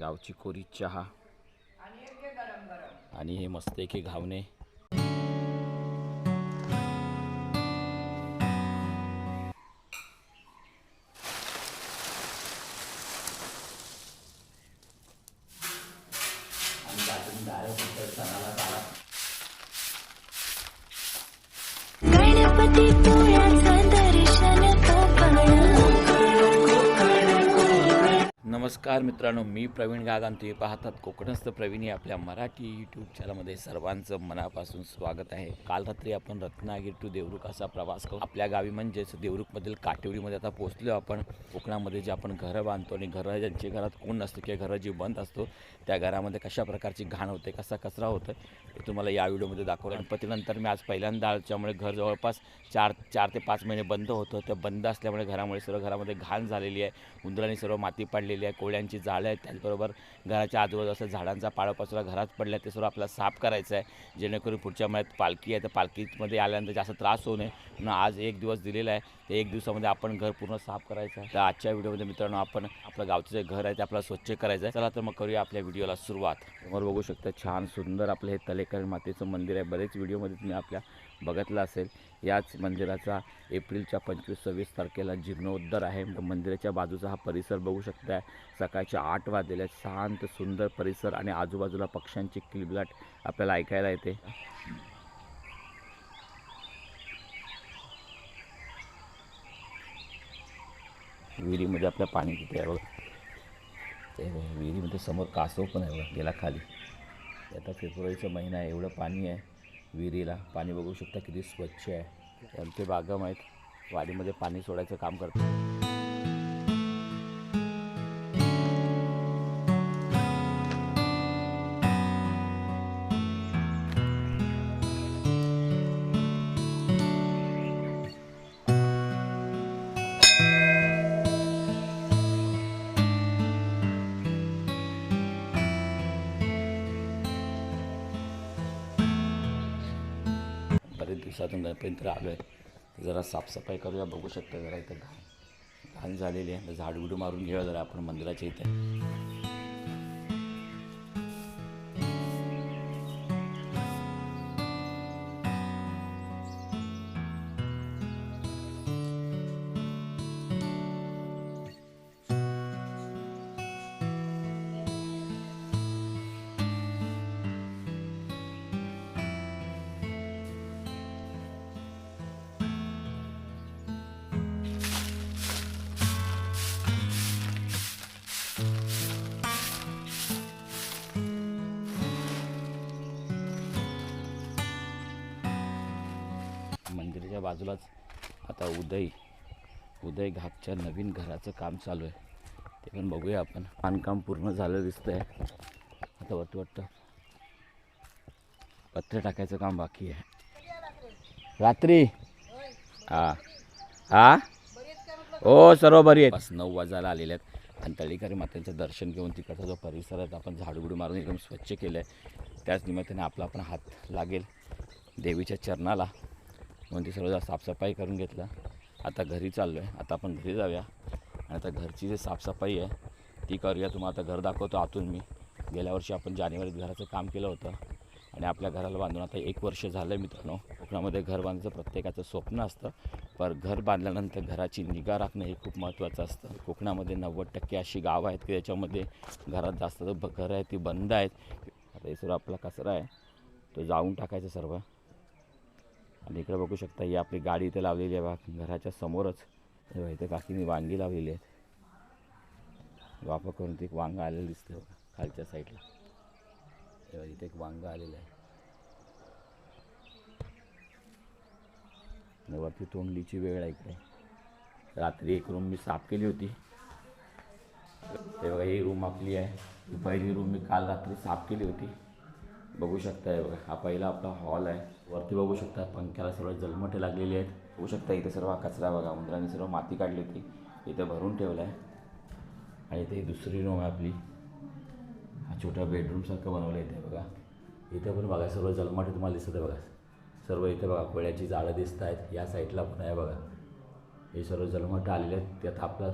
गावची कोरी चहा. आणि हे मस्त की घावणे. नमस्कार मित्रांनो मी प्रवीण गागान. तुम्ही पाहतात कोकणस्थ प्रवीण या आपल्या मराठी यूट्यूब चॅनलमध्ये सर्वांचं मनापासून स्वागत आहे. काल रात्री आपण रत्नागिरी टू देवरुख असा प्रवास करू आपल्या गावी म्हणजेच देवरुखमधील काटेवरीमध्ये आता पोहोचलो आपण. कोकणामध्ये जे आपण घरं बांधतो आणि घरं ज्यांच्या घरात कोण नसतं किंवा घरं जी बंद असतो त्या घरामध्ये कशा प्रकारची घाण होते कसा कचरा होतं हे तुम्हाला या व्हिडिओमध्ये दाखवलं. गणपतीनंतर मी आज पहिल्यांदा आल्याच्यामुळे घर जवळपास चार चार ते पाच महिने बंद होतं. ते बंद असल्यामुळे घरामुळे सर्व घरामध्ये घाण झालेली आहे. उंदरांनी सर्व माती पडलेली आहे. कोळ्यांची जाळं आहेत त्याचबरोबर घराच्या आजूबाजू असं झाडांचा पाळापाचोळा घरात पडला ते सर्व आपल्याला साफ करायचं आहे. जेणेकरून पुढच्या महिन्यात पालखी आहे तर पालखीमध्ये आल्यानंतर जास्त त्रास होऊ नये. म्हणून आज एक दिवस दिलेला आहे ते एक दिवसामध्ये आपण घर पूर्ण साफ करायचं आहे. तर आजच्या व्हिडिओमध्ये मित्रांनो आपण आपलं गावचं जे घर आहे ते आपल्याला स्वच्छ करायचं आहे. चला तर मग करूया आपल्या व्हिडिओला सुरुवात. समोर बघू शकता छान सुंदर आपलं हे तलेकर मातेचं मंदिर आहे. बरेच व्हिडिओमध्ये तुम्ही आपल्या बघितलं असेल. याच मंदिराचा एप्रिलच्या पंचवीस सव्वीस तारखेला जीर्णोद्धार आहे. मंदिराच्या बाजूचा हा परिसर बघू शकताय. सकाळच्या आठ वाजलेल्या शांत सुंदर परिसर आणि आजूबाजूला पक्ष्यांची किलबिलाट आपल्याला ऐकायला येते. विहिरीमध्ये आपल्या पाणी किती आहे बघा. ते विहिरीमध्ये समोर कासव पण आहे बघा गेला खाली. आता फेब्रुवारीचा महिना आहे एवढं पाणी आहे. विहिरीला पाणी बघू शकता किती स्वच्छ आहे. आमचे बागम आहेत वाडीमध्ये पाणी सोडायचं काम करतात. दिवसातून गणपती आलो आहे जरा साफसफाई करूया बघू शकता जरा इथं घाण घाण झालेली आहे. झाड मारून घेऊया जरा आपण मंदिराच्या इथे. बाजूलाच. आता उदय उदय घाटच्या नवीन घराचं काम चालू आहे. ते पण बघूया आपण. बांधकाम पूर्ण झालं दिसतंय. आता वरती वाटतं. पत्रे टाकायचं काम बाकी आहे. रात्री? हा. हा? हो सर्व बरी आहे बस नऊ वाजायला आलेले आहेत. आणि तळीकारी मात्यांचं दर्शन घेऊन तिकडचा जो परिसर आहे आपण झाडूगुडू मारून एकदम स्वच्छ केलं आहे त्याच निमित्ताने आपला आपण हात लागेल. देवीच्या चरणाला. म्हणून ते सर्व साफसफाई करून घेतलं. आता घरी चाललो आहे आता आपण घरी जाऊया. आणि आता घरची जी साफसफाई आहे ती करूया. तुम्हाला आता घर दाखवतो आतून मी. गेल्या वर्षी आपण जानेवारीत घराचं काम केलं होतं. आणि आपल्या घराला बांधून आता एक वर्ष झालं आहे मित्रांनो. कोकणामध्ये घर बांधायचं प्रत्येकाचं स्वप्न असतं. पर घर बांधल्यानंतर घराची निगा राखणं हे खूप महत्त्वाचं असतं. कोकणामध्ये नव्वद टक्के अशी गावं आहेत की त्याच्यामध्ये घरात जास्त घरं आहेत ती बंद आहेत. आता हे सर्व आपला कचरा आहे. तो जाऊन टाकायचं सर्व. आणि इकडे बघू शकता ही आपली गाडी इथे लावलेली आहे घराच्या समोरच. हे इथे काकीने वांगी लावलेली आहेत. वापर करून ते एक वांगं आलेलं दिसतं बघा खालच्या साईडला. तेव्हा इथे एक वांगं आलेलं आहे. आणि वरती तोंडलीची वेळ आहे इकडे. रात्री एक रूम मी साफ केली होती. तेव्हा बघा ही रूम आपली आहे. पहिली रूम मी काल रात्री साफ केली होती. बघू शकता हे बघा. हा पहिला आपला हॉल आहे. वरती बघू शकता पंख्याला सर्व जलमटे लागलेली आहेत. बघू शकता इथे सर्व कचरा बघा. उंदरांनी सर्व माती काढली होती. इथे भरून ठेवला आहे आणि इथे दुसरी रूम आहे आपली. हा छोटा बेडरूमसारखं बनवलं इथे बघा. इथे पण बघा सर्व जलमटे तुम्हाला दिसत आहे बघा. सर्व इथे बघा कोळ्याची जाळं दिसत आहेत. या साईडला पण आहे बघा. हे सर्व जलमट आलेले आहेत. त्यात आपला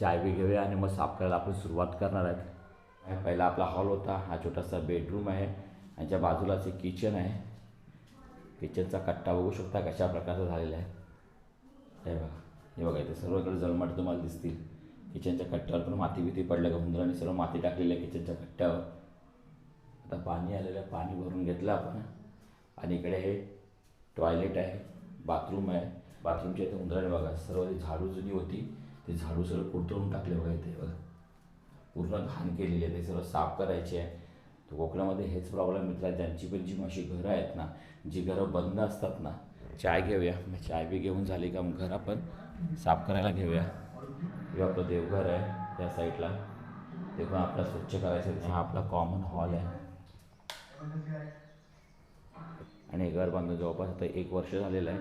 चाय बी घेऊया आणि मग साफ करायला आपण सुरुवात करणार आहेत. पहिला आपला हॉल होता. हा छोटासा बेडरूम आहे. यांच्या बाजूलाच एक किचन आहे किचनचा कट्टा बघू शकता कशा प्रकारचा झालेला आहे. हे बघा हे बघा इथे सर्वकडे जलमट तुम्हाला दिसतील. किचनच्या कट्ट्यावर पण माती बिती पडल्या का हुंदराने सर्व माती टाकलेली आहे किचनच्या कट्ट्यावर. आता पाणी आलेलं आहे पाणी भरून घेतलं आपण. आणि इकडे हे टॉयलेट आहे बाथरूम आहे. बाथरूमच्या इथे उंदराने बघा सर्व झाडू जुनी होती ते झाडू सर्व कुरतळून टाकले बघा इथे बघा. पूर्ण घाण केलेली आहे ते सर्व साफ करायची आहे. तर कोकणामध्ये हेच प्रॉब्लेम मित्र ज्यांची पण जी अशी घरं आहेत ना जी घरं बंद असतात ना चाय घेऊया. मग चाय बी घेऊन झाली का मग घर आपण साफ करायला घेऊया. हे आपलं देवघर आहे त्या साईडला. ते पण आपला स्वच्छ करायचं आहे. हा आपला कॉमन हॉल आहे. आणि घर बांधून जवळपास आता एक वर्ष झालेलं आहे.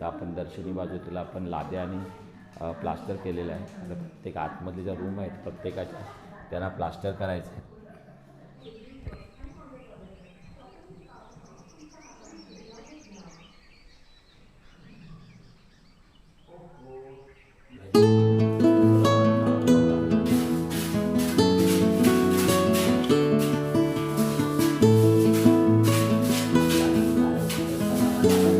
तर आपण दर्शनी बाजूला आपण लाद्या आणि प्लास्टर केलेलं आहे. आता प्रत्येक आतमधले ज्या रूम आहेत प्रत्येकाच्या त्यांना प्लास्टर करायचं आहे. तर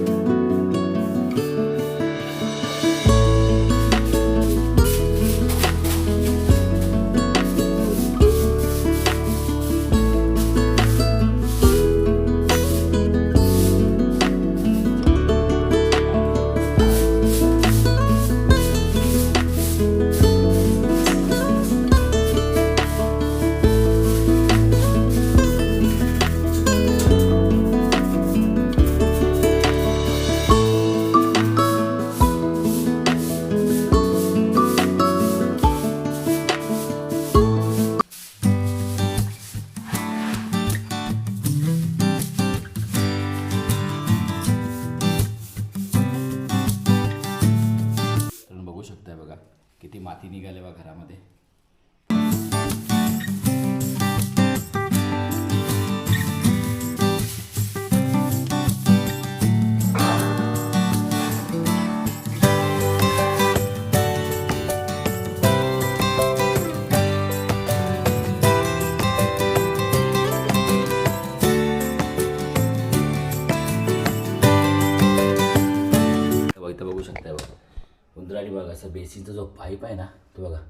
जो पाईप आहे ना तो बघा.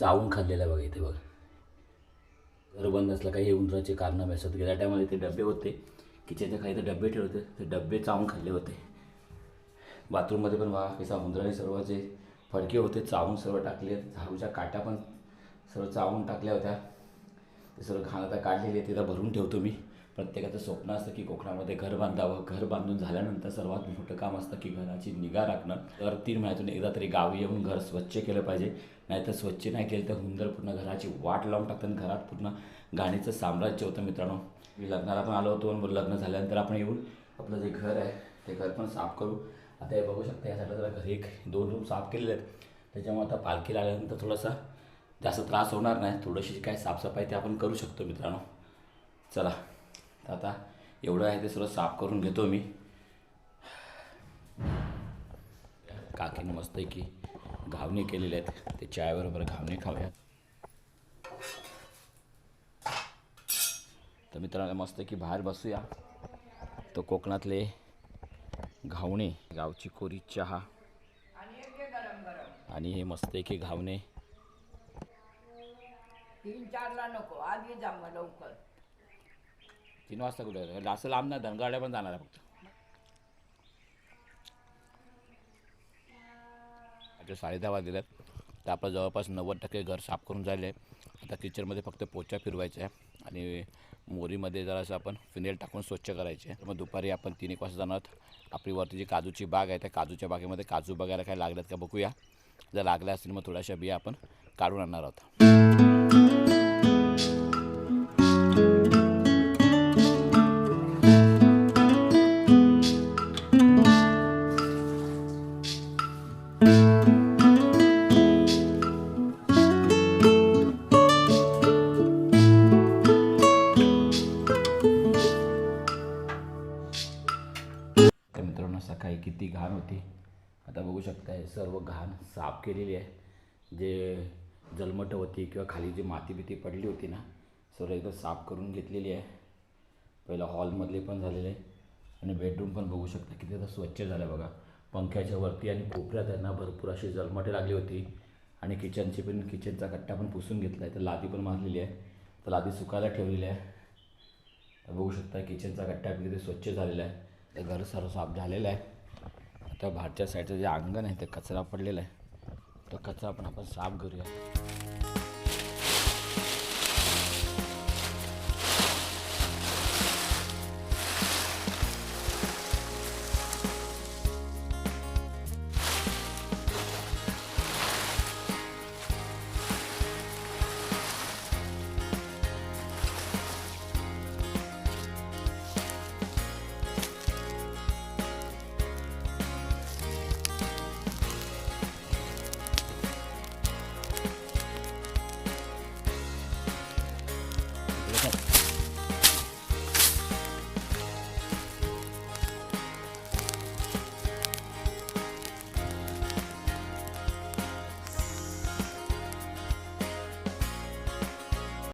चावून खाल्लेला बघा इथे बघा. घर बंद असलं काही हे उंदराचे कारण असतात गेल्या टायमाला ते डबे होते. किचनच्या खाली ते डबे ठेवते ते डबे चावून खाल्ले होते. बाथरूममध्ये पण बघा कसा उंदराने सर्व जे फडके होते चावून सर्व टाकले. झाडूच्या काट्या पण सर्व चावून टाकल्या होत्या. ते सर्व घाण आता काढलेले तिथं भरून ठेवतो मी. प्रत्येकाचं स्वप्न असतं की कोकणामध्ये घर बांधावं. घर बांधून झाल्यानंतर सर्वात मोठं काम असतं की घराची निगा राखणं. तर तीन महिन्यातून एकदा तरी गावी येऊन घर स्वच्छ केलं पाहिजे. नाहीतर स्वच्छ नाही केलं तर हुंदर पूर्ण घराची वाट लावून टाकतात आणि घरात पूर्ण गाणीचं साम्राज्य होतं मित्रांनो. मी लग्नाला पण आलो होतो आणि लग्न झाल्यानंतर आपण येऊन आपलं जे घर आहे ते घर पण साफ करू. आता हे बघू शकता या साईडला जरा घरी एक दोन रूम साफ केलेले आहेत. त्याच्यामुळे आता पालखीला आल्यानंतर थोडासा जास्त त्रास होणार नाही. थोडीशी काय साफसफाई ते आपण करू शकतो मित्रांनो. चला. तर आता एवढं आहे ते सर्व साफ करून घेतो मी. काकीनं मस्त की घावणे केलेले आहेत. ते चायबरोबर घावणे खाऊया. तर मित्रांनो मस्त की बाहेर बसूया. तो कोकणातले घावणे गावची कोरी चहा. आणि हे मस्त की घावणे. तीन चारला नको आधी जा लवकर. तीन वाजता कुठे जास्त लांब ना धनगाड्या पण जाणार आहे फक्त. आता साडे दहा वाजलेत तर आपलं जवळपास नव्वद टक्के घर साफ करून झाले आता किचनमध्ये फक्त पोचा फिरवायचा आहे. आणि मोरीमध्ये जरासं आपण फिनेल टाकून स्वच्छ करायचे मग दुपारी आपण तीन एक वाजता जाणार आहोत. आपली वरती जी काजूची बाग आहे त्या काजूच्या बागेमध्ये काजू बघायला काय लागल्यात का बघूया. जर लागल्या असतील मग थोड्याशा बिया आपण काढून आणणार आहोत. सकाळी किती घाण होती. आता बघू शकता हे सर्व घाण साफ केलेली आहे. जे जलमटं होती किंवा खाली जी माती बिती पडली होती ना सर्व एकदा साफ करून घेतलेली आहे. पहिलं हॉलमधले पण झालेले आहे. आणि बेडरूम पण बघू शकता किती आता स्वच्छ झालं बघा. पंख्याच्या वरती आणि कोपऱ्यात आहे ना भरपूर अशी जलमटे लागली होती. आणि किचनची पण किचनचा कट्टा पण पुसून घेतला आहे तर लादी पण मारलेली आहे. तर लादी सुकायला ठेवलेली आहे. बघू शकता किचनचा कट्टा पण किती स्वच्छ झालेला आहे. ते घर सर्व साफ झालेलं आहे. आता बाहेरच्या साईडचं जे अंगण आहे ते कचरा पडलेला आहे. तो कचरा पण आपण साफ करूया.